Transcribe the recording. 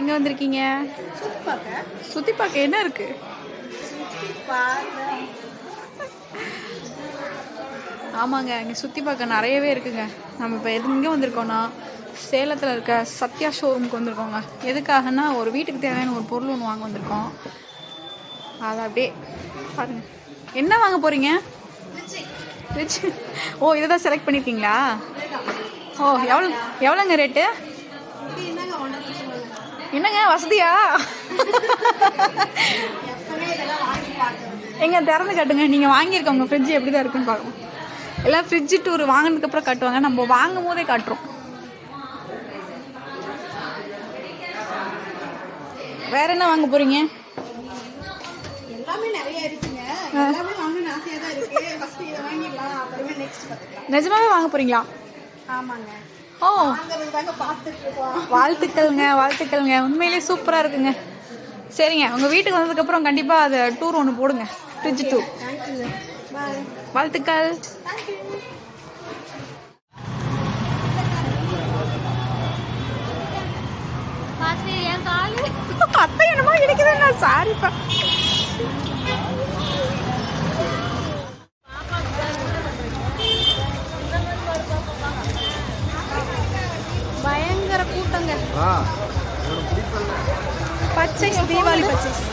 எங்கே வந்திருக்கீங்க? சுற்றி பார்க்க என்ன இருக்கு? ஆமாங்க இங்கே சுற்றி பார்க்க நிறையவே இருக்குங்க. நம்ம இப்போ எது இங்கே வந்திருக்கோம்னா சேலத்தில் இருக்க சத்யா ஷோரூமுக்கு வந்திருக்கோங்க. எதுக்காகனா ஒரு வீட்டுக்கு தேவையான ஒரு பொருள் ஒன்று வாங்க வந்திருக்கோம். அதை அப்படியே பாருங்க. என்ன வாங்க போகிறீங்க ஃப்ரிட்ஜ் ஓ இதை தான் செலக்ட் பண்ணியிருக்கீங்களா ஓ எவ்வளோ எவ்வளோங்க ரேட்டு என்னங்க வசதியா? எங்க திறந்து கட்டுங்க. நீங்கள் வாங்கியிருக்கவங்க ஃப்ரிட்ஜ் எப்படி தான் இருக்குன்னு பாருங்க. எல்லாம் ஃப்ரிட்ஜ் டூர் வாங்கினதுக்கப்புறம் கட்டுவாங்க. நம்ம வாங்கும் போதே காட்டுறோம். வேற என்ன வாங்க போறீங்க? நிஜமாவே வாங்க போறீங்களா? ஆமாங்க. ஓ. வாழ்த்துக்கள்ங்க வாழ்த்துக்கள்ங்க. உண்மையிலேயே சூப்பராக இருக்குங்க. சரிங்க உங்கள் வீட்டுக்கு வந்ததுக்கப்புறம் கண்டிப்பாக அதை டூர் ஒன்று போடுங்க. ஃப்ரிட்ஜ் டூர் பாய் வாழ்த்துக்கள். அத்தை என்னமோ கிடைக்குதுண்ணா சாரிப்பா పర్చేస్ దీవాలి పచ్చేసి